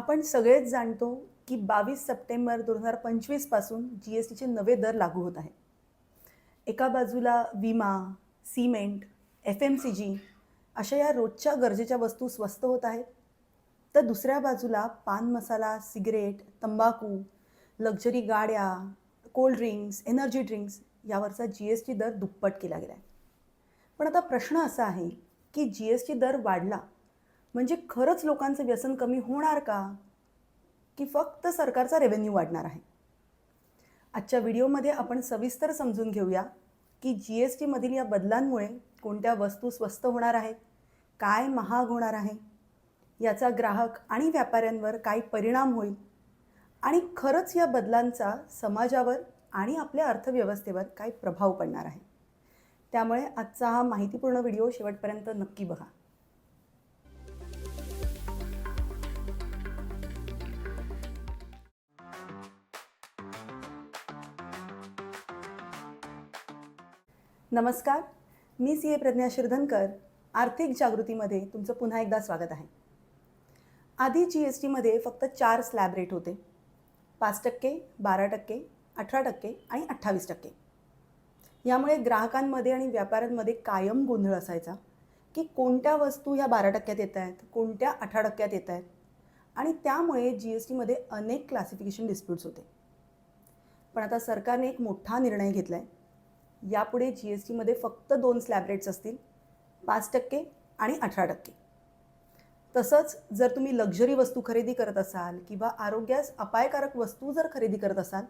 आपण सगळेच जाणतो की बावीस सप्टेंबर दोन हजार पंचवीसपासून जी एस टीचे नवे दर लागू होत आहेत. एका बाजूला विमा cement F M C G अशा या रोजच्या गरजेच्या वस्तू स्वस्त होत आहेत. तर दुसऱ्या बाजूला पान मसाला सिगरेट तंबाखू लक्झरी गाड्या कोल्ड ड्रिंक्स एनर्जी ड्रिंक्स यावरचा जी एस टी दर दुप्पट केला गेला आहे पण आता प्रश्न असा आहे की जी एस टी दर वाढला म्हणजे खरंच लोकांचं व्यसन कमी होणार का? की फक्त सरकारचा रेव्हेन्यू वाढणार आहे? आजच्या व्हिडिओमध्ये आपण सविस्तर समजून घेऊया की जी एस टीमधील या बदलांमुळे कोणत्या वस्तू स्वस्त होणार आहेत? काय महाग होणार आहे? याचा ग्राहक आणि व्यापाऱ्यांवर काय परिणाम होईल? आणि खरंच या बदलांचा समाजावर आणि आपल्या अर्थव्यवस्थेवर काय प्रभाव पडणार आहे? त्यामुळे आजचा हा माहितीपूर्ण व्हिडिओ शेवटपर्यंत नक्की बघा. नमस्कार. मी सी ए प्रज्ञा शिरधनकर. आर्थिक जागृतीमध्ये तुमचं पुन्हा एकदा स्वागत आहे. आधी जी एस टीमध्ये फक्त चार स्लॅब रेट होते. पाच टक्के बारा टक्के अठरा टक्के आणि अठ्ठावीस टक्के. यामुळे ग्राहकांमध्ये आणि व्यापाऱ्यांमध्ये कायम गोंधळ असायचा की कोणत्या वस्तू ह्या बारा टक्क्यात येत आहेत कोणत्या अठरा टक्क्यात येत आहेत? आणि त्यामुळे जी एस टीमध्ये अनेक क्लासिफिकेशन डिस्प्यूट्स होते. पण आता सरकारने एक मोठा निर्णय घेतला आहे यापुढे जी एस टीमध्ये फक्त दोन स्लॅब रेट्स असतील पाच टक्के आणि अठरा टक्के. तसंच जर तुम्ही लक्झरी वस्तू खरेदी करत असाल किंवा आरोग्यास अपायकारक वस्तू जर खरेदी करत असाल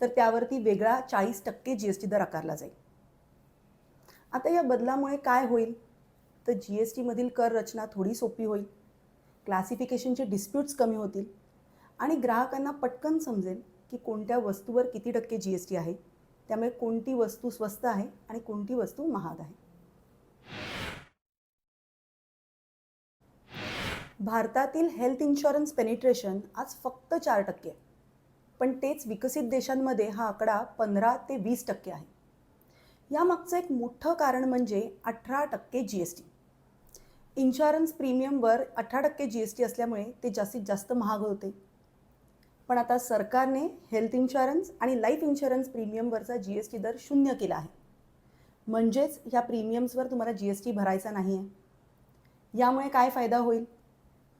तर त्यावरती वेगळा चाळीस टक्के जी एस टी दर आकारला जाईल. आता या बदलामुळे काय होईल? तर जी एस टीमधील कर रचना थोडी सोपी होईल. क्लासिफिकेशनचे डिस्प्यूट्स कमी होतील. आणि ग्राहकांना पटकन समजेल की कोणत्या वस्तूवर किती टक्के जी एस टी आहे. त्यामुळे कोणती वस्तू स्वस्त आहे आणि कोणती वस्तू महाग आहे. भारतातील हेल्थ इन्शुरन्स पेनिट्रेशन आज फक्त चार टक्के आहे पण तेच विकसित देशांमध्ये हा आकडा पंधरा ते वीस टक्के आहे. यामागचं एक मोठं कारण म्हणजे अठरा टक्के जी एस टी इन्शुरन्स प्रीमियमवर अठरा टक्के जी एस टी असल्यामुळे ते जास्तीत जास्त महाग होते. पण आता सरकारने हेल्थ इन्शुरन्स आणि लाईफ इन्शुरन्स प्रीमियमवरचा जी एस टी दर शून्य केला आहे. म्हणजेच ह्या प्रीमियम्सवर तुम्हाला जी एस टी भरायचा नाही आहे यामुळे काय फायदा होईल?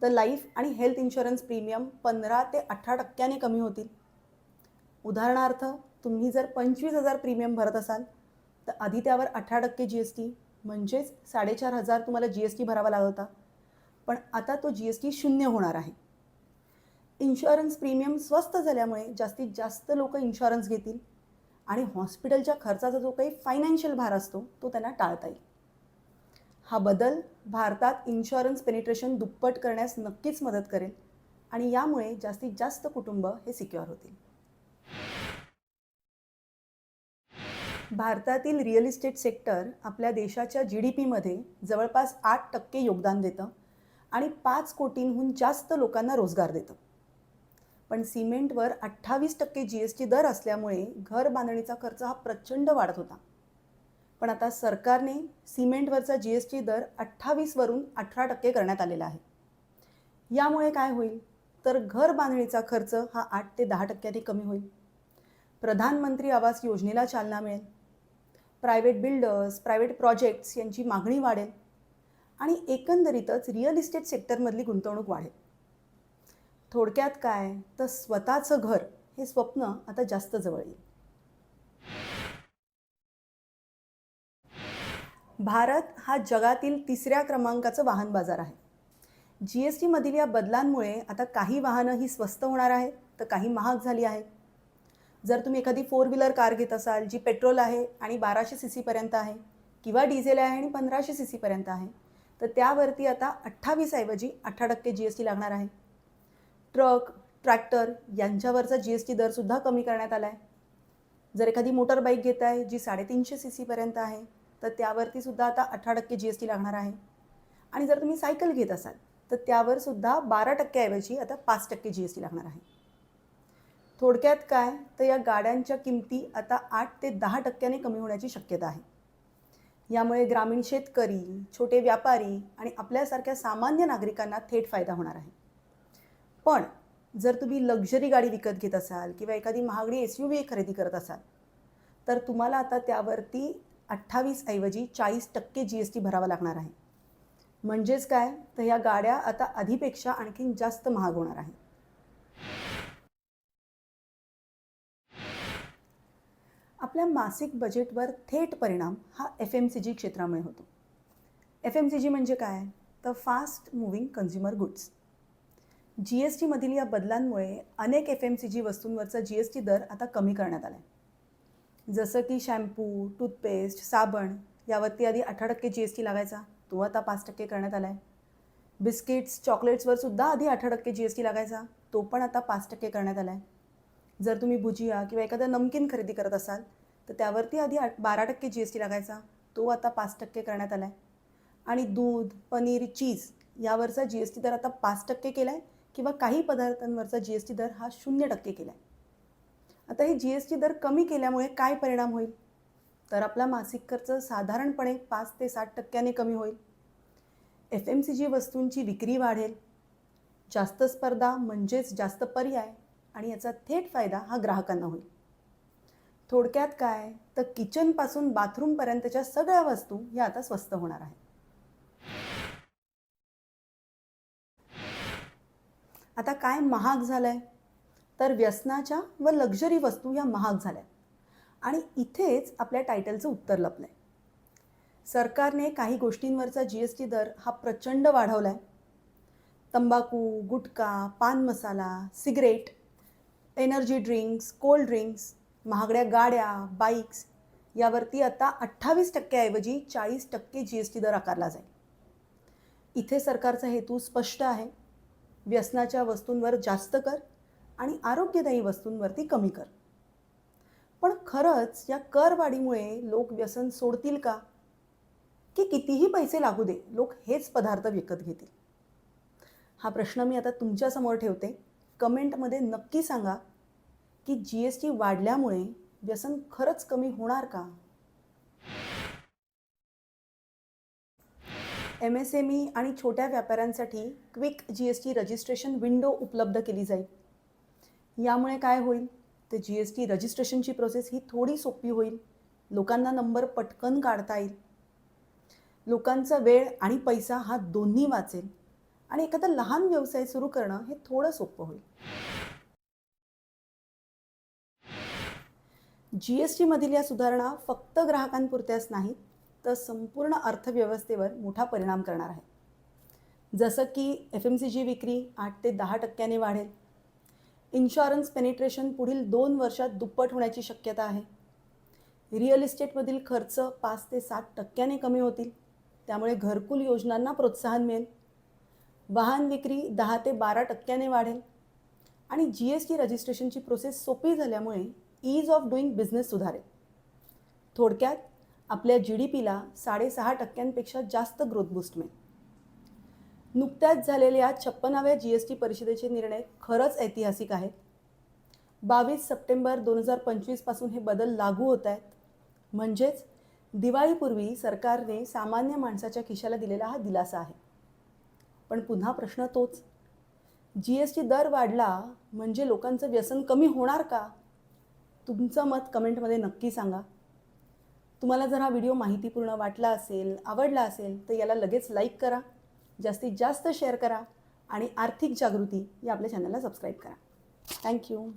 तर लाईफ आणि हेल्थ इन्शुरन्स प्रीमियम पंधरा ते अठरा टक्क्याने कमी होतील. उदाहरणार्थ तुम्ही जर पंचवीस हजार प्रीमियम भरत असाल तर आधी त्यावर अठरा टक्के जी एस टी म्हणजेच साडेचार हजार तुम्हाला जी एस टी भरावा लागत होता. पण आता तो जी एस टी शून्य होणार आहे. इन्शुरन्स प्रीमियम स्वस्त झाल्यामुळे जास्तीत जास्त लोक इन्शुरन्स घेतील. आणि हॉस्पिटलच्या खर्चाचा जो काही फायनान्शियल भार असतो तो त्यांना टाळता येईल. हा बदल भारतात इन्शुरन्स पेनिट्रेशन दुप्पट करण्यास नक्कीच मदत करेल आणि यामुळे जास्तीत जास्त कुटुंब हे सिक्युअर होतील. भारतातील रिअल इस्टेट सेक्टर आपल्या देशाच्या जी डी पीमध्ये जवळपास आठ टक्के योगदान देतं आणि पाच कोटींहून जास्त लोकांना रोजगार देतं. पण सिमेंटवर अठ्ठावीस टक्के जी एस टी दर असल्यामुळे घर बांधणीचा खर्च हा प्रचंड वाढत होता. पण आता सरकारने सिमेंटवरचा जी एस टी दर अठ्ठावीसवरून अठरा टक्के करण्यात आलेला आहे. यामुळे काय होईल? तर घर बांधणीचा खर्च हा आठ ते दहा टक्क्यांनी कमी होईल. प्रधानमंत्री आवास योजनेला चालना मिळेल. प्रायव्हेट बिल्डर्स प्रायव्हेट प्रोजेक्ट्स यांची मागणी वाढेल. आणि एकंदरीतच रिअल इस्टेट सेक्टरमधली गुंतवणूक वाढेल. थोडक्यात काय? तर स्वतःचं घर हे स्वप्न आता जास्त जवळ येईल. भारत हा जगातील तिसऱ्या क्रमांकाचं वाहन बाजार आहे. जी एस टीमधील या बदलांमुळे आता काही वाहनं ही स्वस्त होणार आहेत तर काही महाग झाली आहेत. जर तुम्ही एखादी फोर व्हीलर कार घेत असाल जी पेट्रोल आहे आणि बाराशे सी सीपर्यंत आहे किंवा डिझेल आहे आणि पंधराशे सी सीपर्यंत आहे तर त्यावरती आता अठ्ठावीसऐवजी अठरा टक्के जी एस टी लागणार आहे. ट्रक ट्रॅक्टर यांच्यावरचा जी एस टी दरसुद्धा कमी करण्यात आला आहे जर एखादी मोटर बाईक घेत आहे जी साडेतीनशे सी सीपर्यंत आहे तर त्यावरती सुद्धा आता अठरा टक्के जी एस टी लागणार आहे. आणि जर तुम्ही सायकल घेत असाल तर त्यावर सुद्धा बारा टक्क्याऐवजी आता पाच टक्के जी एस टी लागणार आहे. थोडक्यात काय? तर या गाड्यांच्या किमती आता आठ ते दहा टक्क्याने कमी होण्याची शक्यता आहे. यामुळे ग्रामीण शेतकरी छोटे व्यापारी आणि आपल्यासारख्या सामान्य नागरिकांना थेट फायदा होणार आहे. पण जर तुम्ही लक्झरी गाडी विकत घेत असाल किंवा एखादी महागडी एस यू व्ही खरेदी करत असाल तर तुम्हाला आता त्यावरती अठ्ठावीस ऐवजी चाळीस टक्के जी एस टी भरावा लागणार आहे. म्हणजेच काय? तर ह्या गाड्या आता आधीपेक्षा आणखीन जास्त महाग होणार आहे आपल्या मासिक बजेटवर थेट परिणाम हा एफ एम सी जी क्षेत्रामुळे होतो. एफ एम सी जी म्हणजे काय? तर fast moving consumer goods G S टीमधील या बदलांमुळे अनेक एफ एम सी जी वस्तूंवरचा जी एस टी दर आता कमी करण्यात आला आहे जसं की शॅम्पू टूथपेस्ट साबण यावरती आधी अठरा टक्के जी एस टी लागायचा तो आता पाच टक्के करण्यात आला आहे बिस्किट्स चॉकलेट्सवर सुद्धा आधी अठरा टक्के जी एस टी लागायचा तो पण आता पाच टक्के करण्यात आला आहे जर तुम्ही भुजिया किंवा एखादं नमकीन खरेदी करत असाल तर त्यावरती आधी बारा टक्के जी एस टी लागायचा तो आता पाच टक्के करण्यात आला आहे आणि दूध पनीर चीज यावरचा जी एस टी दर आता पाच टक्के केला आहे किंवा काही पदार्थांवरचा जी एस टी दर हा शून्य टक्के केला आहे आता हे जी एस टी दर कमी केल्यामुळे काय परिणाम होईल? तर आपला मासिक खर्च साधारणपणे पाच ते साठ टक्क्याने कमी होईल. एफ एम सी जी वस्तूंची विक्री वाढेल. जास्त स्पर्धा म्हणजेच जास्त पर्याय आणि याचा थेट फायदा हा ग्राहकांना होईल. थोडक्यात काय? तर किचनपासून बाथरूमपर्यंतच्या सगळ्या वस्तू ह्या आता स्वस्त होणार आहेत. आता काय महाग झालं आहे तर व्यसनाच्या व लक्झरी वस्तू या महाग झाल्या आणि इथेच आपल्या टायटलचं उत्तर लपलं आहे सरकारने काही गोष्टींवरचा जी एस टी दर हा प्रचंड वाढवला आहे तंबाखू गुटखा पान मसाला cigarette energy drinks cold drinks महागड्या गाड्या बाईक्स यावरती आता अठ्ठावीस टक्क्याऐवजी चाळीस टक्के जी एस टी दर आकारला जाईल. इथे सरकारचा हेतू स्पष्ट आहे. व्यसनाच्या वस्तूंवर जास्त कर आणि आरोग्यदायी वस्तूंवरती कमी कर. पण खरंच या करवाढीमुळे लोक व्यसन सोडतील का? की कितीही पैसे लागू दे लोक हेच पदार्थ विकत घेतील? हा प्रश्न मी आता तुमच्यासमोर ठेवते. कमेंटमध्ये नक्की सांगा की जी एस टी वाढल्यामुळे व्यसन खरंच कमी होणार का? एम एस एम ई आणि छोट्या व्यापाऱ्यांसाठी quick G S T registration window उपलब्ध केली जाईल. यामुळे काय होईल? तर जी एस टी रजिस्ट्रेशनची प्रोसेस ही थोडी सोपी होईल. लोकांना नंबर पटकन काढता येईल. लोकांचा वेळ आणि पैसा हा दोन्ही वाचेल. आणि एखादा लहान व्यवसाय सुरू करणं हे थोडं सोपं होईल. जी एस टीमधील या सुधारणा फक्त ग्राहकांपुरत्याच नाहीत तर संपूर्ण अर्थव्यवस्थेवर मोठा परिणाम करणार आहे. जसं की एफ एम सी जी विक्री आठ ते दहा टक्क्याने वाढेल. इन्शुरन्स पेनिट्रेशन पुढील दोन वर्षात दुप्पट होण्याची शक्यता आहे. रिअल इस्टेटमधील खर्च पाच ते सात टक्क्याने कमी होतील. त्यामुळे घरकुल योजनांना प्रोत्साहन मिळेल. वाहन विक्री दहा ते बारा टक्क्याने वाढेल. आणि जी एस टी रजिस्ट्रेशनची प्रोसेस सोपी झाल्यामुळे ईज ऑफ डुईंग बिझनेस सुधारेल. थोडक्यात आपल्या जी डी पीला साडेसहा टक्क्यांपेक्षा जास्त ग्रोथ बूस्ट मिळेल. नुकत्याच झालेल्या छप्पनाव्या जी एस टी परिषदेचे निर्णय खरंच ऐतिहासिक आहेत. बावीस सप्टेंबर दोन हजार पंचवीसपासून हे बदल लागू होत आहेत. म्हणजेच दिवाळीपूर्वी सरकारने सामान्य माणसाच्या खिशाला दिलेला हा दिलासा आहे. पण पुन्हा प्रश्न तोच. जी एस टी दर वाढला म्हणजे लोकांचं व्यसन कमी होणार का? तुमचं मत कमेंटमध्ये नक्की सांगा. तुम्हाला जर हा व्हिडिओ माहितीपूर्ण वाटला असेल आवडला असेल तर याला लगेच लाईक करा जास्तीत जास्त शेअर करा आणि आर्थिक जागृती या आपल्या चॅनलला सबस्क्राईब करा. थँक्यू